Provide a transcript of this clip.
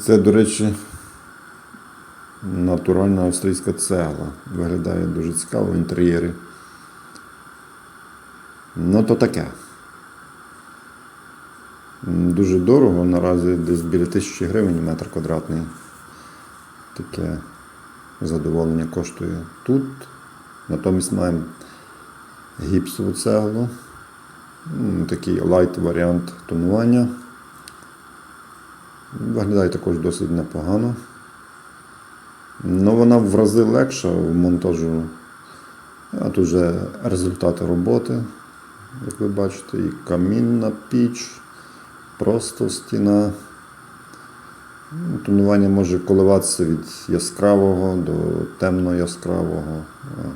Це, до речі, натуральна австрійська цегла. Виглядає дуже цікаво в інтер'єрі. Ну, то таке. Дуже дорого, наразі десь біля тисячі гривень метр квадратний. Таке задоволення коштує тут. Натомість маємо гіпсову цеглу. Такий лайт варіант тонування. Виглядає також досить непогано. Ну, вона в рази легша в монтажу. А тут вже результати роботи, як ви бачите, і камінна піч, просто стіна. Ну, Тонування може коливатися від яскравого до темно-яскравого. А